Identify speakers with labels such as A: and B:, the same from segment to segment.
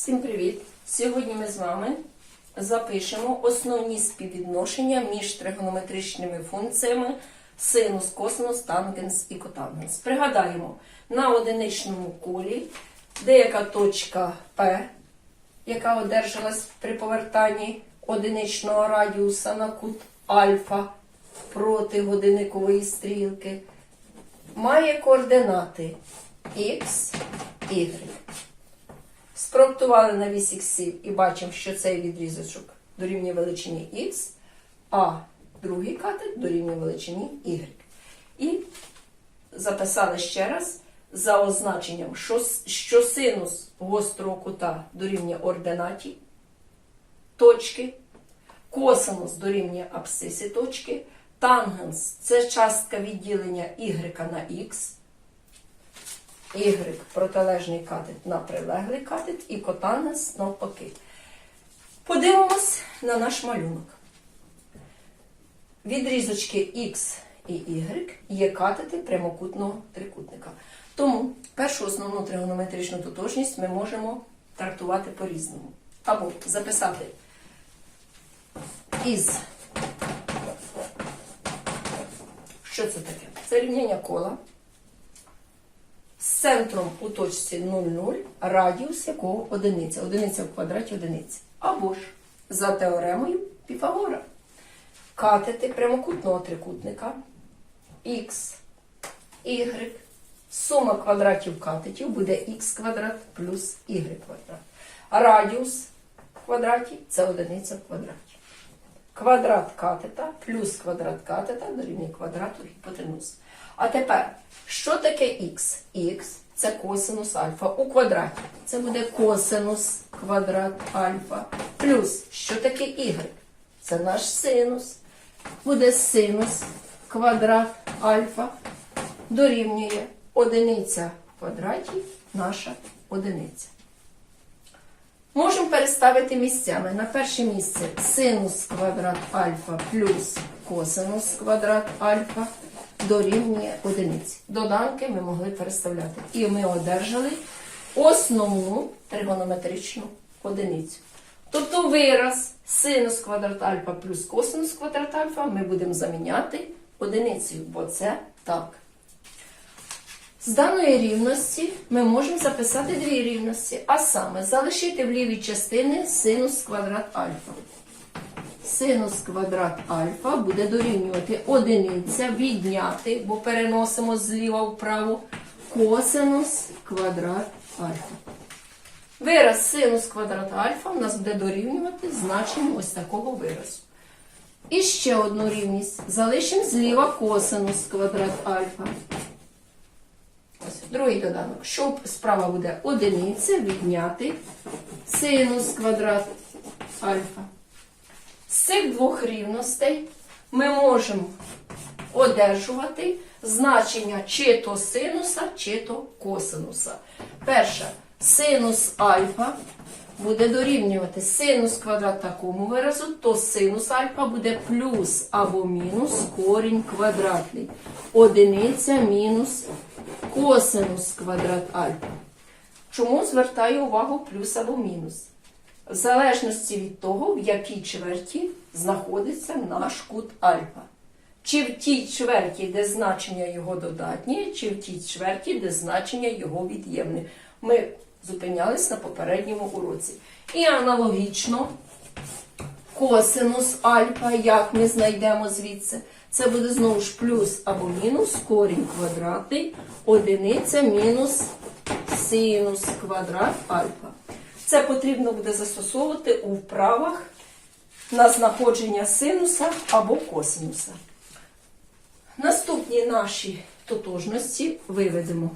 A: Всім привіт! Сьогодні ми з вами запишемо основні співвідношення між тригонометричними функціями синус, косинус, тангенс і котангенс. Пригадаємо, на одиничному колі деяка точка P, яка одержалась при повертанні одиничного радіуса на кут альфа проти годинникової стрілки, має координати x, y. Спроектували на вісь іксів і бачимо, що цей відрізочок дорівнює величині х, а другий катет дорівнює величині y. І записали ще раз за означенням, що, синус гострого кута дорівнює ординаті точки, косинус дорівнює абсцисі точки, тангенс це частка відділення y на х, y протилежний катет на прилеглий катет і котангенс навпаки. Подивимось на наш малюнок. Відрізочки X і Y є катети прямокутного трикутника. Тому першу основну тригонометричну тотожність ми можемо трактувати по-різному. Або записати із. Що це таке? Це рівняння кола центром у точці 0,0, радіус якого одиниця. Одиниця в квадраті одиниці. Або ж за теоремою Піфагора. Катети прямокутного трикутника х, y, сума квадратів катетів буде х квадрат плюс y квадрат. Радіус в квадраті це одиниця в квадраті. Квадрат катета плюс квадрат катета дорівнює квадрату гіпотенузи. А тепер, що таке х? х це косинус альфа у квадраті. Це буде косинус квадрат альфа. Плюс, що таке y? Це наш синус. Буде синус квадрат альфа дорівнює одиниця в квадраті наша одиниця. Можемо переставити місцями. На перше місце синус квадрат альфа плюс косинус квадрат альфа дорівнює одиниці. Доданки ми могли переставляти. І ми одержали основну тригонометричну одиницю. Тобто вираз синус квадрат альфа плюс косинус квадрат альфа ми будемо заміняти одиницею, бо це так. З даної рівності ми можемо записати дві рівності, а саме залишити в лівій частині синус квадрат альфа. Синус квадрат альфа буде дорівнювати одиниця, відняти, бо переносимо зліва вправо, косинус квадрат альфа. Вираз синус квадрат альфа у нас буде дорівнювати значенню ось такого виразу. І ще одну рівність. Залишимо зліва косинус квадрат альфа. Ось другий доданок. Що справа буде одиниця відняти синус квадрат альфа. З цих двох рівностей ми можемо одержувати значення чи то синуса, чи то косинуса. Перше, синус альфа буде дорівнювати синус квадрат такому виразу, то синус альфа буде плюс або мінус корінь квадратний. Одиниця мінус косинус квадрат альфа. Чому звертаю увагу плюс або мінус? В залежності від того, в якій чверті знаходиться наш кут альфа. Чи в тій чверті, де значення його додатнє, чи в тій чверті, де значення його від'ємне. Ми зупинялись на попередньому уроці. І аналогічно косинус альфа, як ми знайдемо звідси, це буде знову ж плюс або мінус корінь квадратний, одиниця мінус синус квадрат альфа. Це потрібно буде застосовувати у вправах на знаходження синуса або косинуса. Наступні наші тотожності виведемо.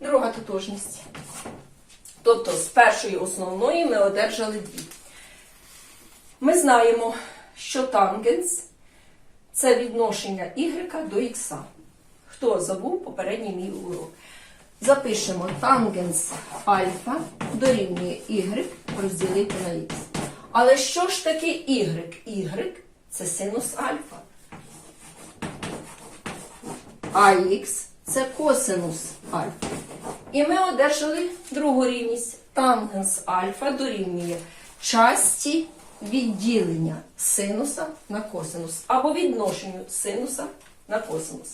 A: Друга тотожність. Тобто з першої основної ми одержали дві. Ми знаємо, що тангенс це відношення y до х. Хто забув попередній мій урок? Запишемо тангенс альфа дорівнює y розділити на х. Але що ж таке y? y це синус альфа. АХ це косинус альфа. І ми одержали другу рівність. Тангенс альфа дорівнює часті відділення синуса на косинус або відношенню синуса на косинус.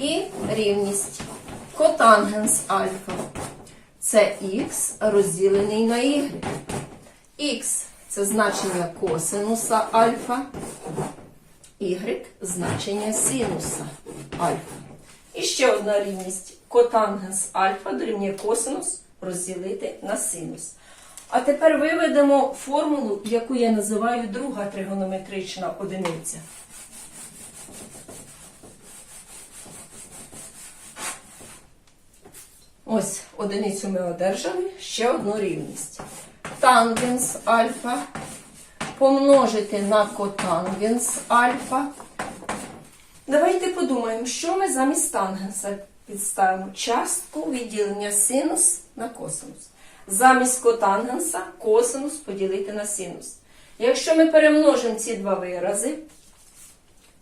A: І рівність котангенс альфа. Це х розділений на y. Х це значення косинуса альфа, y значення синуса альфа. І ще одна рівність. Котангенс альфа дорівнює косинус розділити на синус. А тепер виведемо формулу, яку я називаю друга тригонометрична одиниця. Ось одиницю ми одержали, ще одну рівність. Тангенс альфа помножити на котангенс альфа. Давайте подумаємо, що ми замість тангенса підставимо. Частку відділення синус на косинус. Замість котангенса косинус поділити на синус. Якщо ми перемножимо ці два вирази,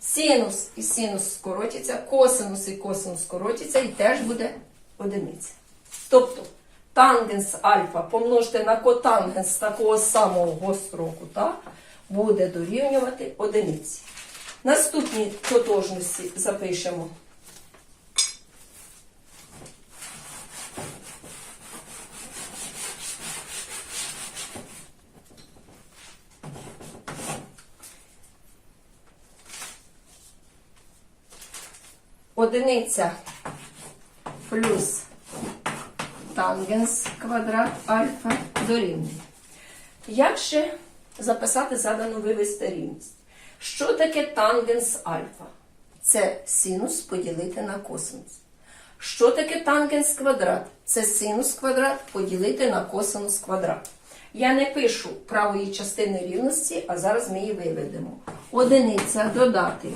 A: синус і синус скоротяться, косинус і косинус скоротяться, і теж буде одиниця. Тобто тангенс альфа помножити на котангенс такого самого гострого кута буде дорівнювати одиниці. Наступні тотожності запишемо. Одиниця плюс тангенс квадрат альфа дорівнює. Як же записати задану вивести рівність? Що таке тангенс альфа? Це синус поділити на косинус. Що таке тангенс квадрат? Це синус квадрат поділити на косинус квадрат. Я не пишу правої частини рівності, а зараз ми її виведемо. Одиниця додати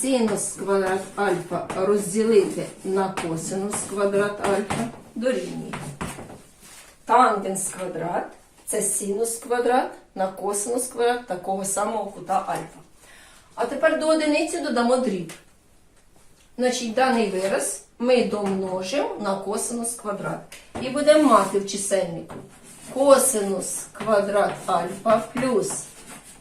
A: синус квадрат альфа розділити на косинус квадрат альфа дорівнює. Тангенс квадрат це синус квадрат на косинус квадрат такого самого кута альфа. А тепер до одиниці додамо дріб. Значить, даний вираз ми домножимо на косинус квадрат. І будемо мати в чисельнику косинус квадрат альфа плюс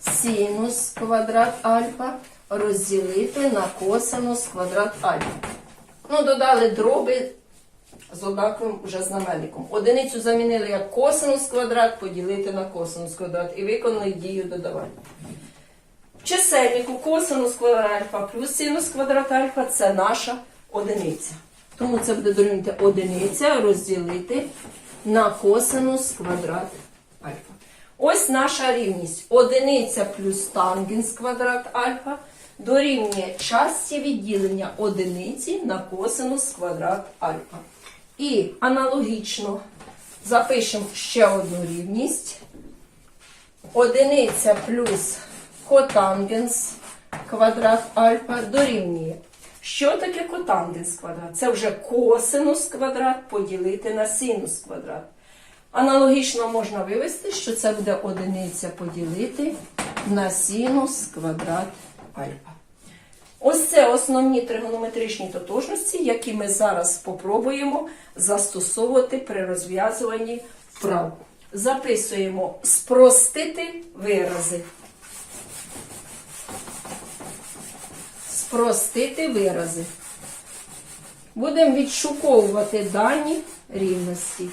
A: синус квадрат альфа розділити на косинус квадрат альфа. Ну, додали дроби з однаковим вже знаменником. Одиницю замінили як косинус квадрат, поділити на косинус квадрат і виконали дію додавання. В чисельнику косинус квадрат альфа плюс синус квадрат альфа це наша одиниця. Тому це буде дорівнювати одиниця розділити на косинус квадрат альфа. Ось наша рівність. Одиниця плюс тангенс квадрат альфа дорівнює часті відділення одиниці на косинус квадрат альфа. І аналогічно запишемо ще одну рівність. Одиниця плюс котангенс квадрат альфа дорівнює. Що таке котангенс квадрат? Це вже косинус квадрат поділити на синус квадрат. Аналогічно можна вивести, що це буде одиниця поділити на синус квадрат альфа. Ось це основні тригонометричні тотожності, які ми зараз спробуємо застосовувати при розв'язуванні вправ. Записуємо спростити вирази. Спростити вирази. Будемо відшуковувати дані рівності.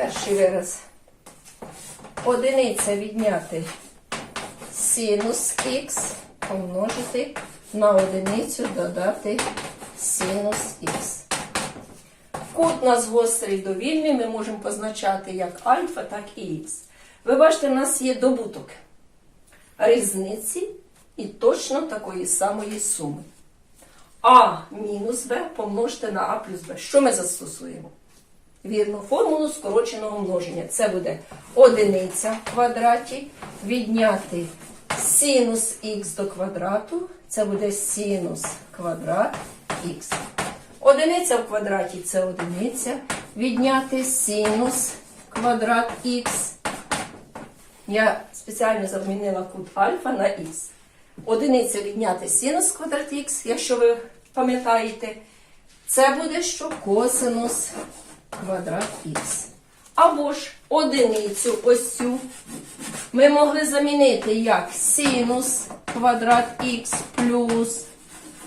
A: Перший вираз. Одиниця відняти синус х помножити на одиницю додати синус х. Кут у нас гострий довільний, ми можемо позначати як альфа, так і х. Ви бачите, в нас є добуток різниці і точно такої самої суми. А мінус Б помножити на А плюс Б. Що ми застосуємо? Вірно, формулу скороченого множення. Це буде одиниця в квадраті, відняти синус х до квадрату, це буде синус квадрат х. Одиниця в квадраті це одиниця, відняти синус квадрат х. Я спеціально замінила кут альфа на х. Одиниця відняти синус квадрат х, якщо ви пам'ятаєте. Це буде що косинус квадрат х. Або ж одиницю ось цю ми могли замінити як синус квадрат х плюс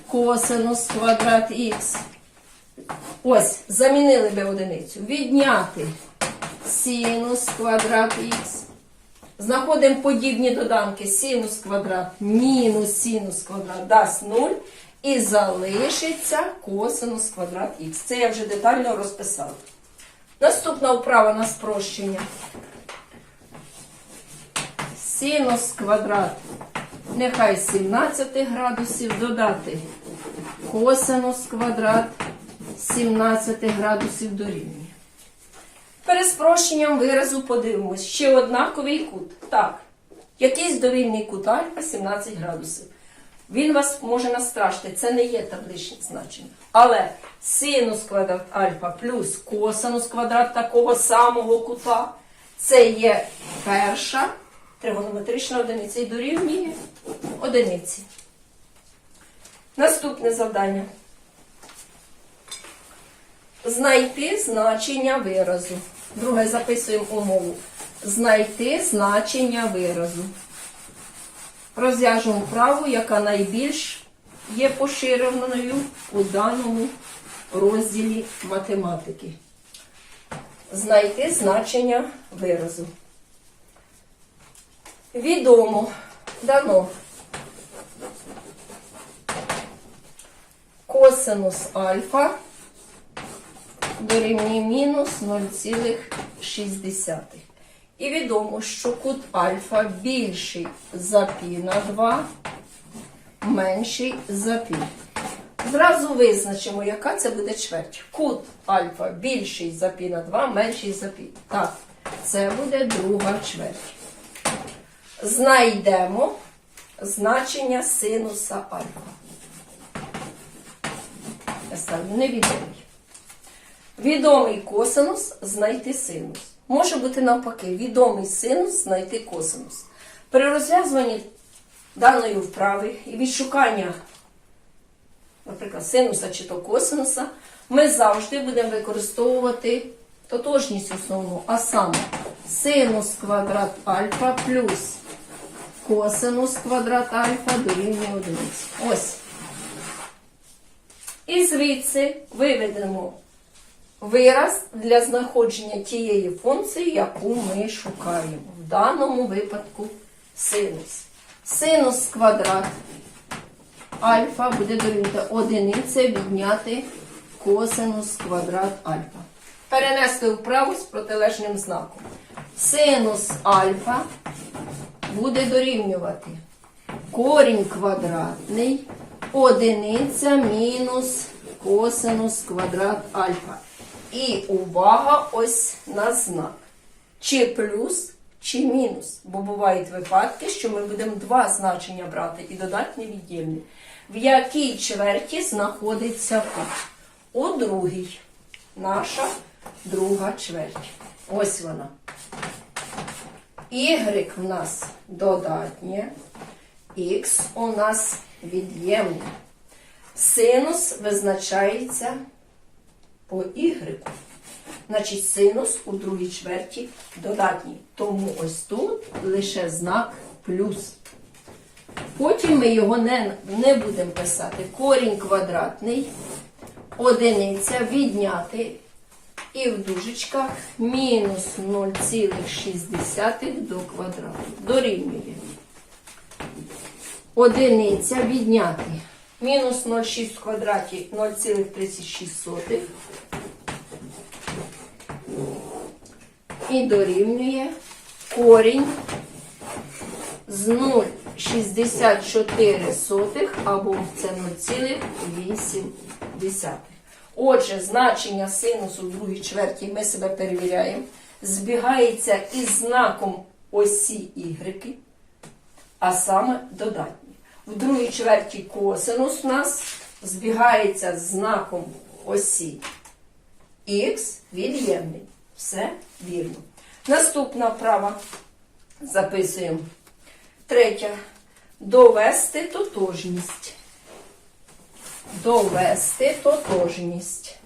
A: косинус квадрат х. Ось, замінили би одиницю. Відняти синус квадрат х. Знаходимо подібні доданки синус квадрат мінус синус квадрат дасть 0. І залишиться косинус квадрат х. Це я вже детально розписала. Наступна вправа на спрощення. Синус квадрат, нехай 17 градусів додати косинус квадрат 17 градусів дорівнює. Перед спрощенням виразу подивимось. Ще однаковий кут. Так, якийсь довільний кут альфа 17 градусів. Він вас може настрашити, це не є табличне значення. Але синус квадрат альфа плюс косинус квадрат такого самого кута це є перша тригонометрична одиниця і дорівнює одиниці. Наступне завдання. Знайти значення виразу. Друге записуємо умову. Знайти значення виразу. Розв'яжемо вправу, яка найбільш є поширеною у даному розділі математики. Знайти значення виразу. Відомо дано косинус альфа дорівнює мінус 0,6. І відомо, що кут альфа більший за пі на 2, менший за пі. Зразу визначимо, яка це буде чверть. Кут альфа більший за пі на 2, менший за пі. Так, це буде друга чверть. Знайдемо значення синуса альфа. Я ставлю невідомий. Відомий косинус знайти синус. Може бути навпаки, відомий синус знайти косинус. При розв'язуванні даної вправи і відшукання, наприклад, синуса чи то косинуса, ми завжди будемо використовувати тотожність основну, а саме синус квадрат альфа плюс косинус квадрат альфа дорівнює одиниці. Ось. І звідси виведемо вираз для знаходження тієї функції, яку ми шукаємо. В даному випадку синус. Синус квадрат альфа буде дорівнювати одиниця відняти косинус квадрат альфа. Перенести вправу з протилежним знаком. Синус альфа буде дорівнювати корінь квадратний, одиниця мінус косинус квадрат альфа. І увага ось на знак. Чи плюс, чи мінус. Бо бувають випадки, що ми будемо два значення брати і додати невіддільні. В якій чверті знаходиться кут? У другій. Наша друга чверть. Ось вона. Y в нас додатнє, Х у нас від'ємне. Синус визначається по Y. Значить, синус у другій чверті додатній. Тому ось тут лише знак плюс. Потім ми його не, не будемо писати. Корінь квадратний, одиниця відняти. І в дужечках мінус 0,6 до квадрату. Дорівнює. Одиниця відняти. Мінус 0,6 в квадраті 0,36. І дорівнює корінь з 0,64 або це 0,8. Отже, значення синусу в другій чверті ми себе перевіряємо. Збігається із знаком осі Y, а саме додатні. В другій чверті косинус у нас збігається з знаком осі Х від'ємний. Все вірно. Наступна вправа. Записуємо. Третя. Довести тотожність. Довести тотожність.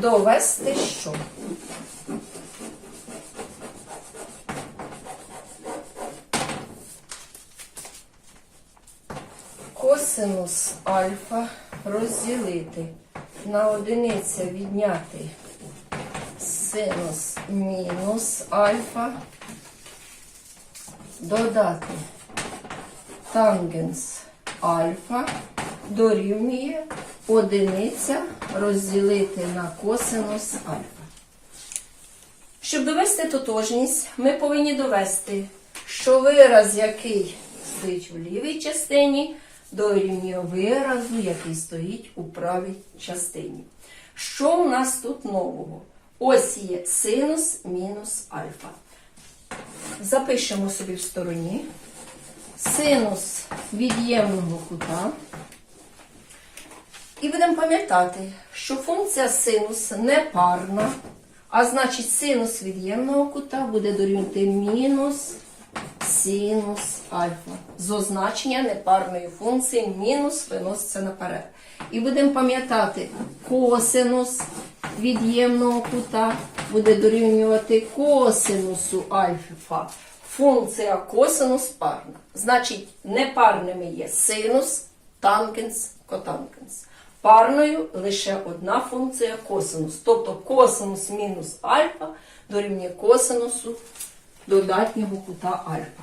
A: Довести що? Косинус альфа розділити на одиниця відняти синус мінус альфа, додати тангенс альфа дорівнює одиниця розділити на косинус альфа. Щоб довести тотожність, ми повинні довести, що вираз, який стоїть у лівій частині, дорівнює виразу, який стоїть у правій частині. Що у нас тут нового? Ось є синус мінус альфа. Запишемо собі в стороні синус від'ємного кута. І будемо пам'ятати, що функція синус не парна, а значить синус від'ємного кута буде дорівнювати мінус синус альфа. З означення непарної функції мінус виноситься наперед. І будемо пам'ятати, косинус від'ємного кута буде дорівнювати косинусу альфа. Функція косинус парна. Значить, непарними є синус, тангенс, котангенс. Парною лише одна функція косинус. Тобто косинус мінус альфа дорівнює косинусу додатнього кута альфа.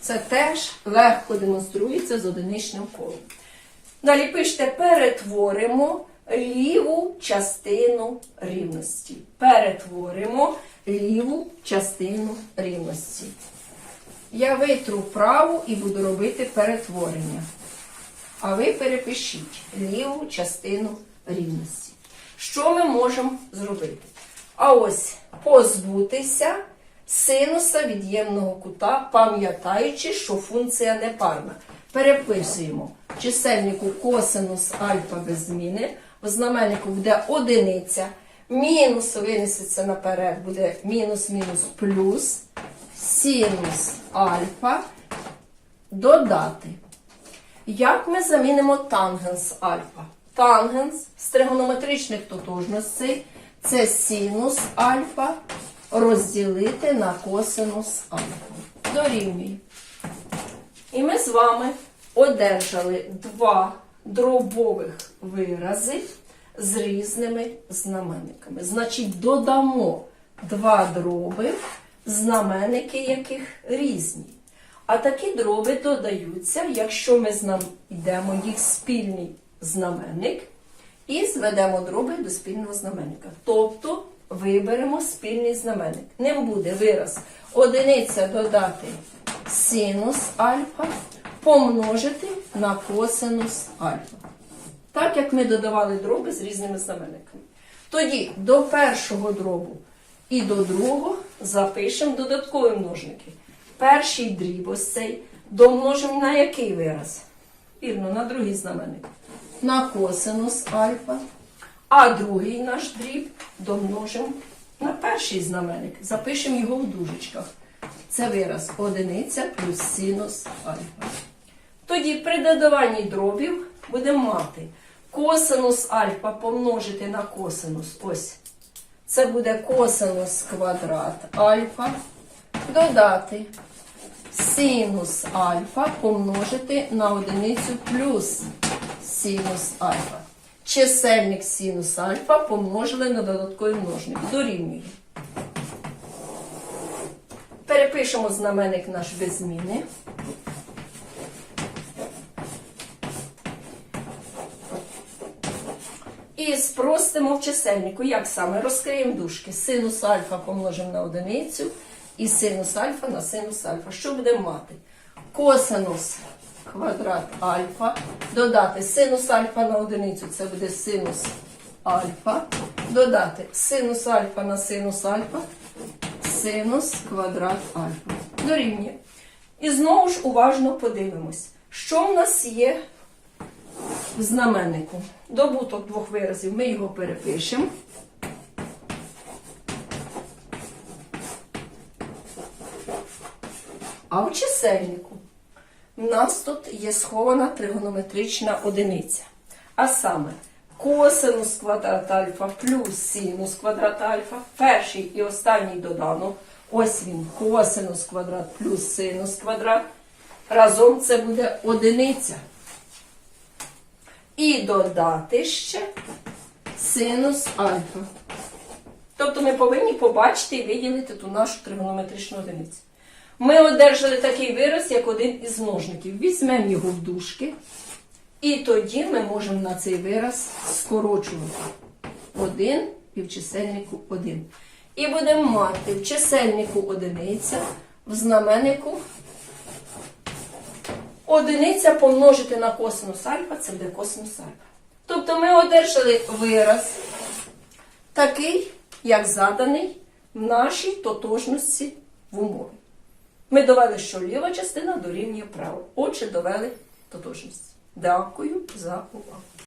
A: Це теж легко демонструється з одиничним колом. Далі пишете, перетворимо ліву частину рівності. Перетворимо ліву частину рівності. Я витру праву і буду робити перетворення. А ви перепишіть ліву частину рівності. Що ми можемо зробити? А ось позбутися синуса від'ємного кута, пам'ятаючи, що функція непарна. Переписуємо чисельнику косинус альфа без зміни, в знаменнику буде одиниця, мінус винесеться наперед, буде мінус-мінус плюс, синус альфа додати. Як ми замінимо тангенс альфа? Тангенс з тригонометричних тотожностей це синус альфа розділити на косинус альфа. Дорівнює. І ми з вами одержали два дробових вирази з різними знаменниками. Значить, додамо два дроби, знаменники яких різні. А такі дроби додаються, якщо ми знайдемо їх спільний знаменник і зведемо дроби до спільного знаменника. Тобто виберемо спільний знаменник. Ним буде вираз одиниця додати синус альфа помножити на косинус альфа. Так як ми додавали дроби з різними знаменниками. Тоді до першого дробу і до другого запишемо додаткові множники. Перший дріб ось цей домножимо на який вираз? Вірно, на другий знаменник. На косинус альфа. А другий наш дріб домножимо на перший знаменник. Запишемо його в дужечках. Це вираз одиниця плюс синус альфа. Тоді при додаванні дробів будемо мати косинус альфа помножити на косинус. Ось. Це буде косинус квадрат альфа. Додати синус альфа помножити на одиницю плюс синус альфа. Чисельник синус альфа помножили на додатковий множник. Дорівнює. Перепишемо знаменник наш без зміни. І спростимо в чисельнику. Як саме? Розкриємо дужки. Синус альфа помножимо на одиницю і синус альфа на синус альфа. Що будемо мати? Косинус квадрат альфа. Додати синус альфа на одиницю, це буде синус альфа. Додати синус альфа на синус альфа, синус квадрат альфа. Дорівнює. І знову ж уважно подивимось, що в нас є в знаменнику. Добуток двох виразів ми його перепишемо. А в чисельнику в нас тут є схована тригонометрична одиниця. А саме косинус квадрат альфа плюс синус квадрат альфа. Перший і останній доданок. Ось він, косинус квадрат плюс синус квадрат. Разом це буде одиниця. І додати ще синус альфа. Тобто ми повинні побачити і виділити ту нашу тригонометричну одиницю. Ми одержали такий вираз, як один із множників. Візьмемо його в дужки, і тоді ми можемо на цей вираз скорочувати. Один і в чисельнику один. І будемо мати в чисельнику одиниця, в знаменнику одиниця помножити на косинус альфа, це буде косинус альфа. Тобто ми одержали вираз такий, як заданий в нашій тотожності в умові. Ми довели, що ліва частина дорівнює право. Отже, довели тотожність. Дякую за увагу.